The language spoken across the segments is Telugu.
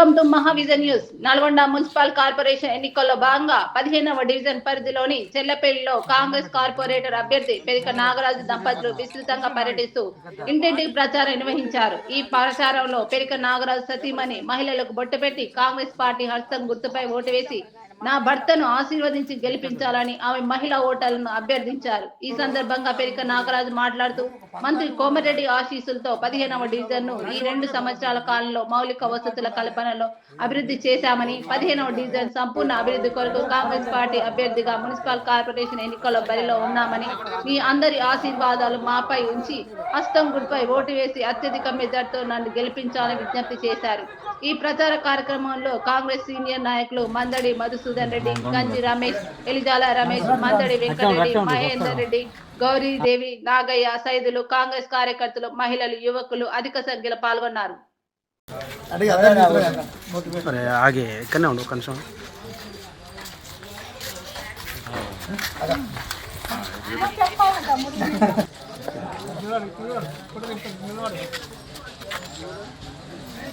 Welcome to Mahavision news. Nalgonda municipal corporation ఎన్నికల్లో భాగంగా పదిహేనవ డివిజన్ పరిధిలోని చెల్లపల్లిలో కాంగ్రెస్ కార్పొరేటర్ అభ్యర్థి పెరిక నాగరాజు దంపతులు విస్తృతంగా పర్యటిస్తూ ఇంటింటికి ప్రచారం నిర్వహించారు. ఈ ప్రచారంలో పెరిక నాగరాజు సతీమణి మహిళలకు బొట్టు పెట్టి కాంగ్రెస్ పార్టీ హస్తం గుర్తుపై ఓటు వేసి నా భర్తను ఆశీర్వదించి గెలిపించాలని ఆమె మహిళా ఓటర్లను అభ్యర్థించారు. ఈ సందర్భంగా పెరిక నాగరాజు మాట్లాడుతూ మంత్రి కోమరెడ్డి ఆశీస్సులతో పదిహేనవ డివిజన్ను ఈ రెండు సంవత్సరాల కాలంలో మౌలిక వసతుల కల్పనలో అభివృద్ధి చేశామని పదిహేనవ డివిజన్ సంపూర్ణ అభివృద్ధి కొరకు కాంగ్రెస్ పార్టీ అభ్యర్థిగా మున్సిపల్ కార్పొరేషన్ ఎన్నికల్లో బరిలో ఉన్నామని మీ అందరి ఆశీర్వాదాలు మాపై ఉంచి హస్తం గుడిపై ఓటు వేసి అత్యధిక మెజార్టీతో నన్ను గెలిపించాలని విజ్ఞప్తి చేశారు. ఈ ప్రచార కార్యక్రమంలో కాంగ్రెస్ సీనియర్ నాయకులు మందడి మధుసూదన్ రెడ్డి గంజి రమేష్ ఎలిజాల రమేష్ మందడి వెంకటరెడ్డి మహేందర్ రెడ్డి గౌరీదేవి నాగయ్య సైదులు కాంగ్రెస్ కార్యకర్తలు మహిళలు యువకులు అధిక సంఖ్యలో పాల్గొన్నారు. అరే ఆగే ఇక్కడనే ఉండు ఒక నిమిషం.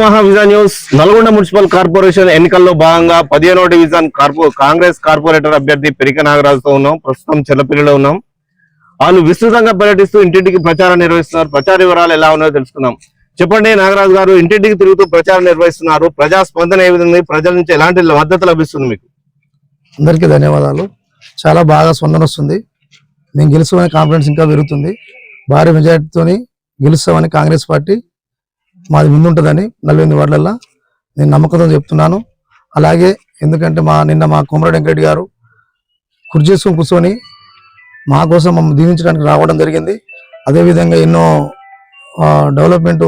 Mahavision news Nalgonda municipal corporation ఎన్నికల్లో భాగంగా పదిహేనో డివిజన్ కార్పొ కాంగ్రెస్ కార్పొరేటర్ అభ్యర్థి పెరిక నాగరాజుతో ఉన్నాం. ప్రస్తుతం చెల్లపిల్లిలో ఉన్నాం. వాళ్ళు విస్తృతంగా పర్యటిస్తూ ఇంటింటికి ప్రచారం నిర్వహిస్తున్నారు. ప్రచార వివరాలు ఎలా ఉన్నాయో తెలుసుకుందాం. చెప్పండి నాగరాజు గారు ఇంటింటికి తిరుగుతూ ప్రచారం నిర్వహిస్తున్నారు. ప్రజా స్పందన ఏ విధంగా ఉంది? ప్రజల నుంచి ఎలాంటి మద్దతు లభిస్తుంది మీకు? అందరికీ ధన్యవాదాలు. చాలా బాగా స్పందన వస్తుంది. మేము గెలుస్తామనే కాన్ఫిడెన్స్ ఇంకా పెరుగుతుంది. భారీ మెజార్టీతోని గెలుస్తామని కాంగ్రెస్ పార్టీ మాది ముందుంటుందని నలభై ఎనిమిది వార్డులలో నేను నమ్మకంతో చెప్తున్నాను. అలాగే ఎందుకంటే మా నిన్న మా కోమరెడ్డి వెంకరెడ్డి గారు కుర్చీసుకుని కూర్చొని మా కోసం మమ్మల్ని దీవించడానికి రావడం జరిగింది. అదేవిధంగా ఎన్నో డెవలప్మెంట్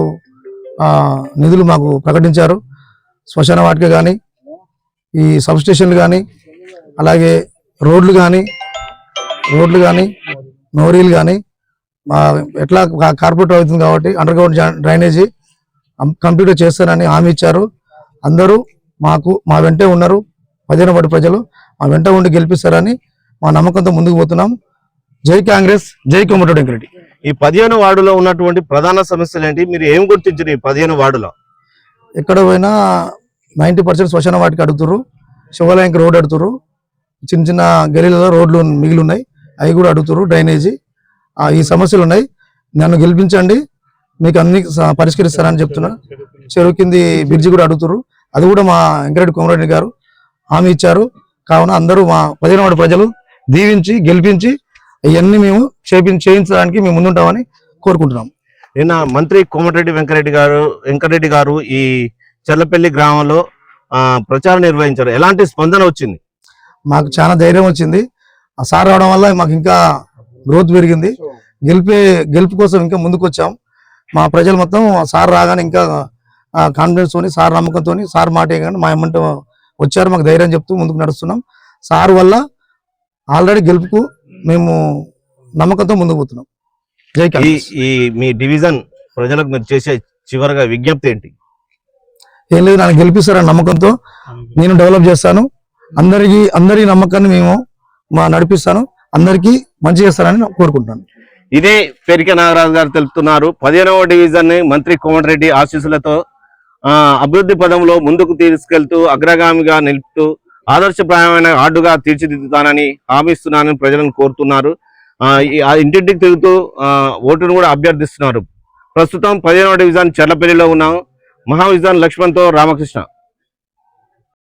నిధులు మాకు ప్రకటించారు. శ్మశాన వాటిక కానీ ఈ సబ్ స్టేషన్లు కానీ అలాగే రోడ్లు కానీ రోడ్లు కానీ నోరీలు కానీ మా ఎట్లా కార్పొరేట్ అవుతుంది కాబట్టి అండర్ గ్రౌండ్ జా- డ్రైనేజీ కంప్లీట్ చేస్తారని హామీ ఇచ్చారు. అందరూ మాకు మా వెంటే ఉన్నారు. పదిహేను పడి ప్రజలు మా వెంట ఉండి గెలిపిస్తారని మా నమ్మకంతో ముందుకు పోతున్నాం. జై కాంగ్రెస్ జై కోమటిరెడ్డి వెంకరెడ్డి. ఈ పదిహేను వార్డులో ఉన్నటువంటి ప్రధాన సమస్యలు ఏంటి మీరు ఏం గుర్తించారు ఈ పదిహేను వార్డులో? ఎక్కడ పోయినా నైంటీ పర్సెంట్ శ్మశాన వాటికి అడుగుతారు శివాలయంకి రోడ్ అడుగుతారు చిన్న చిన్న గలీలలో రోడ్లు మిగిలి ఉన్నాయి అవి కూడా అడుగుతారు డ్రైనేజీ. ఆ, ఈ సమస్యలు ఉన్నాయి నన్ను గెలిపించండి మీకు అన్ని పరిష్కరిస్తారని చెప్తున్నా. చెరువు కింది బ్రిడ్జి కూడా అడుగుతారు అది కూడా మా వెంకరెడ్డి కోమరెడ్డి గారు హామీ ఇచ్చారు. కావున అందరూ మా పదిహేను వాడి ప్రజలు దీవించి గెలిపించి ఇవన్నీ మేము చేపి చేయించడానికి మేము ముందుంటామని కోరుకుంటున్నాం. నిన్న మంత్రి కోమటిరెడ్డి వెంకరెడ్డి గారు వెంకరెడ్డి గారు ఈ చెల్లపల్లి గ్రామంలో ప్రచారం నిర్వహించారు. ఎలాంటి స్పందన వచ్చింది? మాకు చాలా ధైర్యం వచ్చింది. ఆ సార్ రావడం వల్ల మాకు ఇంకా గ్రోత్ పెరిగింది. గెలిపే గెలుపు కోసం ఇంకా ముందుకు వచ్చాం మా ప్రజలు మొత్తం ఆ సార్ రాగానే ఇంకా కాన్ఫిడెన్స్ తోని సార్ నమ్మకంతో సార్ మాట కానీ మా ఎమ్మంటే వచ్చారు. మాకు ధైర్యం చెప్తూ ముందుకు నడుస్తున్నాం. సార్ వల్ల ఆల్రెడీ గెలుపుకు మేము నమ్మకంతో ముందుకు పోతున్నాం. ఈ మీ డివిజన్ ప్రజలకు మీరు చేసే చివరిగా విజ్ఞప్తి ఏంటి? ఏం లేదు నన్ను గెలిపిస్తారని నమ్మకంతో నేను డెవలప్ చేస్తాను. అందరికి అందరి నమ్మకాన్ని మేము మా నడిపిస్తాను. అందరికీ మంచి చేస్తారని నేను కోరుకుంటున్నాను. ఇదే పెరిక నాగరాజు గారు తెలుపుతున్నారు. పదిహేనవ డివిజన్ని మంత్రి కోమటిరెడ్డి ఆశీస్సులతో ఆ, అభివృద్ధి పదంలో ముందుకు తీసుకెళ్తూ అగ్రగామిగా నిలుపుతూ ఆదర్శప్రాయమైన ఆర్డుగా తీర్చిదిద్దుతానని హామీస్తున్నానని ప్రజలను కోరుతున్నారు. ఇంటింటికి తిరుగుతూ ఆ, ఓటును కూడా అభ్యర్థిస్తున్నారు. ప్రస్తుతం పదిహేనవ డివిజన్ చెర్లపల్లిలో ఉన్నాం. మహావిజన్ లక్ష్మణ్తో రామకృష్ణ.